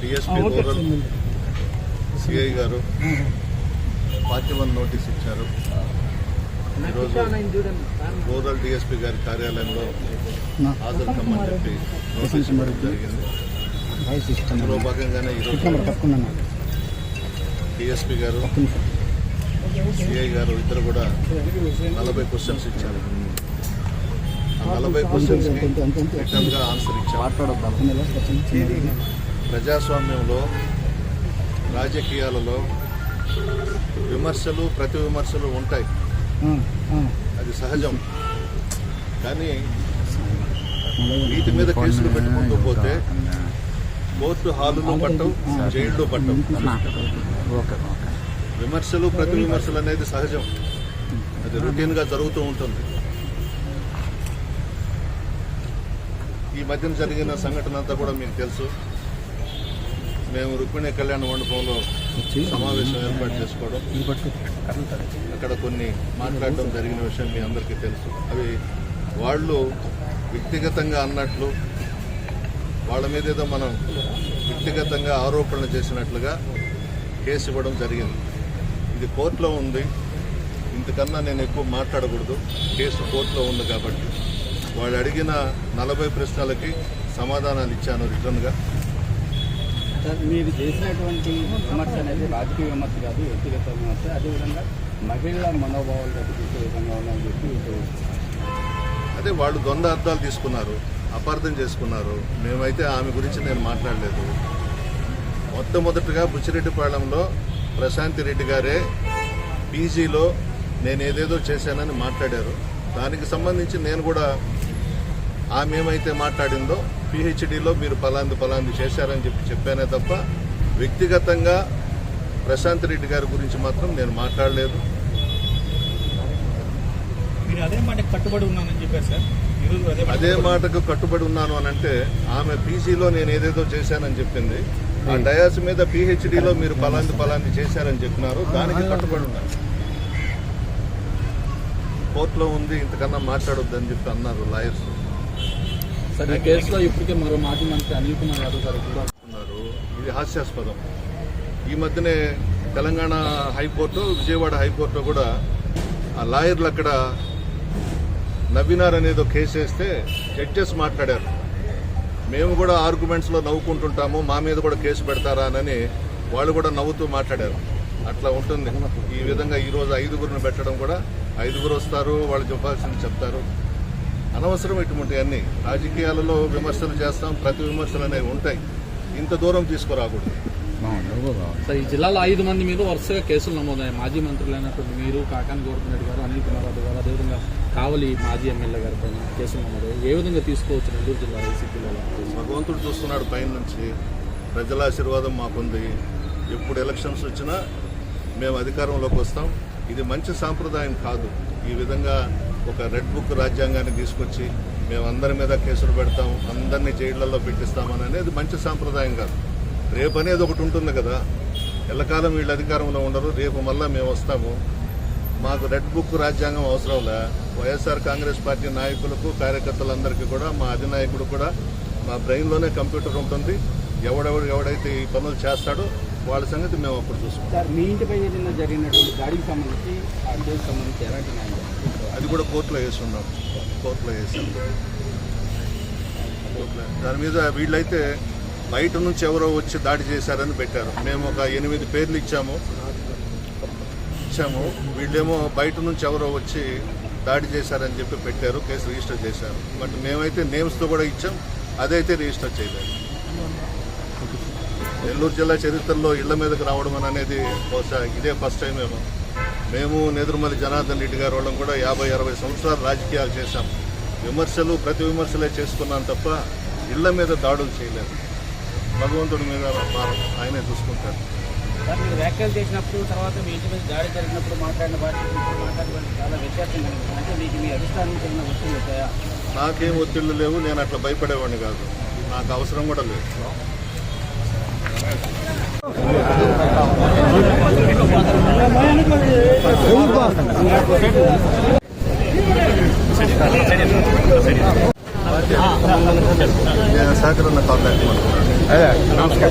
DSP rural CI గారు forty one notice ఇచ్చారు. ఈరోజు రూరల్ డిఎస్పీ గారి కార్యాలయంలో హాజరు కమ్మని చెప్పి నోటీస్ ఇవ్వడం జరిగింది. అందులో భాగంగానే ఈరోజు డిఎస్పీ గారు సిఐ గారు ఇద్దరు కూడా నలభై క్వశ్చన్స్ ఇచ్చారు. నలభై క్వశ్చన్స్ రిటర్న్గా ఆన్సర్ ఇచ్చారు. ప్రజాస్వామ్యంలో రాజకీయాలలో విమర్శలు ప్రతి విమర్శలు ఉంటాయి. అది సహజం. కానీ వీటి మీద కేసులు పెట్టుకుంటూ పోతే కోర్టు హాలులో పట్టం జైల్లో పట్టం. విమర్శలు ప్రతి విమర్శలు అనేది సహజం. అది రొటీన్గా జరుగుతూ ఉంటుంది. ఈ మధ్యన జరిగిన సంఘటన అంతా కూడా మీకు తెలుసు. మేము రుక్మిణి కళ్యాణ మండపంలో సమావేశం ఏర్పాటు చేసుకోవడం. అక్కడ కొన్ని మాట్లాడడం జరిగిన విషయం మీ అందరికీ తెలుసు. అవి వాళ్ళు వ్యక్తిగతంగా అన్నట్లు వాళ్ళ మీద ఏదో మనం వ్యక్తిగతంగా ఆరోపణలు చేసినట్లుగా కేసు ఇవ్వడం జరిగింది. ఇది కోర్టులో ఉంది. ఇంతకన్నా నేను ఎక్కువ మాట్లాడకూడదు. కేసు కోర్టులో ఉంది కాబట్టి. వాళ్ళు అడిగిన నలభై ప్రశ్నలకి సమాధానాలు ఇచ్చాను రిటర్న్గా. సార్ మీరు చేసినటువంటి విమర్శ అనేది రాజకీయ విమర్శ కాదు వ్యక్తిగత విమర్శ. అదేవిధంగా మహిళల మనోభావాలు దెబ్బతీసే విధంగా ఉందని చెప్పి అదే వాళ్ళు ద్వంద్వ అర్థాలు తీసుకున్నారు అపార్థం చేసుకున్నారు. మేమైతే ఆమె గురించి నేను మాట్లాడలేదు. మొట్టమొదటిగా బుచ్చిరెడ్డిపాళెంలో ప్రశాంతి రెడ్డి గారే పీజీలో నేను ఏదేదో చేశానని మాట్లాడారు. దానికి సంబంధించి నేను కూడా ఆమె ఏమైతే మాట్లాడిందో పిహెచ్డిలో మీరు పలాంది పలాంది చేశారని చెప్పి చెప్పానే తప్ప వ్యక్తిగతంగా ప్రశాంత్ రెడ్డి గారి గురించి మాత్రం నేను మాట్లాడలేదు. మీరు అదే మాట కట్టుబడి ఉన్నానని చెప్పారు సార్. ఈరోజు అదే మాట అదే మాటకు కట్టుబడి ఉన్నాను అని అంటే ఆమె పీజీలో నేను ఏదేదో చేశానని చెప్పింది. ఆ డయాస్ మీద పిహెచ్డిలో మీరు పలాంది పలాంది చేశారని చెప్పినారు. దానికి కట్టుబడి ఉన్నారు కోర్టులో ఉంది ఇంతకన్నా మాట్లాడొద్దని చెప్పి అన్నారు లాయర్స్. సార్ ఈ కేసులో ఇప్పటికే మరో మాజీ మంత్రి అనిల్ కుమార్ యాదవ్ గారు కూడా ఉన్నారు. ఇది హాస్యాస్పదం. ఈ మధ్యనే తెలంగాణ హైకోర్టు విజయవాడ హైకోర్టు కూడా ఆ లాయర్లు అక్కడ నవ్వినార్ అనేది ఒక కేసు వేస్తే జడ్జెస్ మాట్లాడారు. మేము కూడా ఆర్గ్యుమెంట్స్లో నవ్వుకుంటుంటాము మా మీద కూడా కేసు పెడతారా అని వాళ్ళు కూడా నవ్వుతూ మాట్లాడారు. అట్లా ఉంటుంది. ఈ విధంగా ఈరోజు ఐదుగురిని పెట్టడం కూడా ఐదుగురు వస్తారు వాళ్ళు చెప్పాల్సింది చెప్తారు. అనవసరం ఇటువంటి అన్ని రాజకీయాలలో విమర్శలు చేస్తాం ప్రతి విమర్శలు అనేవి ఉంటాయి. ఇంత దూరం తీసుకురాకూడదు. సార్ ఈ జిల్లాలో ఐదు మంది మీద వరుసగా కేసులు నమోదయ్యాయి. మాజీ మంత్రులైనటువంటి మీరు కాకాని గోవర్ధన్ రెడ్డి గారు అనిల్ కుమార్ యాదవ్ గారు అదేవిధంగా కావలి మాజీ ఎమ్మెల్యే గారి పైన కేసులు నమోదయ్యాయి. ఏ విధంగా తీసుకోవచ్చు నెల్లూరు జిల్లా భగవంతుడు చూస్తున్నాడు పైన నుంచి. ప్రజల ఆశీర్వాదం మాకుంది. ఎప్పుడు ఎలక్షన్స్ వచ్చినా మేము అధికారంలోకి వస్తాం. ఇది మంచి సాంప్రదాయం కాదు. ఈ విధంగా ఒక రెడ్ బుక్ రాజ్యాంగాన్ని తీసుకొచ్చి మేము అందరి మీద కేసులు పెడతాం అందరినీ జైళ్ళలో పెట్టిస్తామని అనేది మంచి సాంప్రదాయం కాదు. రేపు అనేది ఒకటి ఉంటుంది కదా ఎల్లకాలం వీళ్ళు అధికారంలో ఉండరు రేపు మళ్ళీ మేము వస్తాము. మాకు రెడ్ బుక్ రాజ్యాంగం అవసరంలే వైఎస్ఆర్ కాంగ్రెస్ పార్టీ నాయకులకు కార్యకర్తలందరికీ కూడా మా అధినాయకుడు కూడా మా బ్రెయిన్లోనే కంప్యూటర్ ఉంటుంది. ఎవడెవడు ఎవడైతే ఈ పనులు చేస్తాడో వాళ్ళ సంగతి మేము అప్పుడు చూసుకుంటాం. సార్ మీ ఇంటిపై జరిగినటువంటి దాడికి సంబంధించి సంబంధించి ఎలాంటి అది కూడా కోర్టులో వేసున్నాం. కోర్టులో వేసాం. దాని మీద వీళ్ళైతే బయట నుంచి ఎవరో వచ్చి దాడి చేశారని పెట్టారు. మేము ఒక ఎనిమిది పేర్లు ఇచ్చాము. ఇచ్చాము. వీళ్ళేమో బయట నుంచి ఎవరో వచ్చి దాడి చేశారని చెప్పి పెట్టారు కేసు రిజిస్టర్ చేశారు. బట్ మేమైతే నేమ్స్తో కూడా ఇచ్చాం. అదైతే రిజిస్టర్ చేయలేదు. నెల్లూరు జిల్లా చరిత్రలో ఇళ్ళ మీదకి రావడం అనేది బహుశా ఇదే ఫస్ట్ టైం ఏమో. మేము నెదురుమల్లి జనార్దన్ రెడ్డి గారు వాళ్ళం కూడా యాభై అరవై సంవత్సరాలు రాజకీయాలు చేశాం. విమర్శలు ప్రతి విమర్శలే చేసుకున్నాం తప్ప ఇళ్ళ మీద దాడులు చేయలేదు. భగవంతుడి మీద ఆయనే చూసుకుంటారు సార్ మీరు వ్యాఖ్యలు చేసినప్పుడు తర్వాత మీ ఇంటి మీద దాడి జరిగినప్పుడు మాట్లాడిన వాటి ఇప్పుడు మాట్లాడిన వాటికి చాలా వ్యత్యాసం కనిపిస్తుంది. అంటే మీకు మీ అధిష్టానం చెందిన వస్తువులు వచ్చాయా? నాకేం ఒత్తిళ్ళు లేవు నేను అట్లా భయపడేవాడిని కాదు. నాకు అవసరం కూడా లేదు. ಸಹಕರನ್ನ ಕಾಂಟ್ಯಾಕ್ಟ್ ಮಾಡ್ತಾರೆ ನಮಸ್ಕಾರ.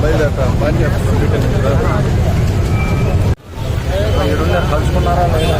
బయలుదేరతా పని మీటింగ్ కలుసుకున్నారా లేదా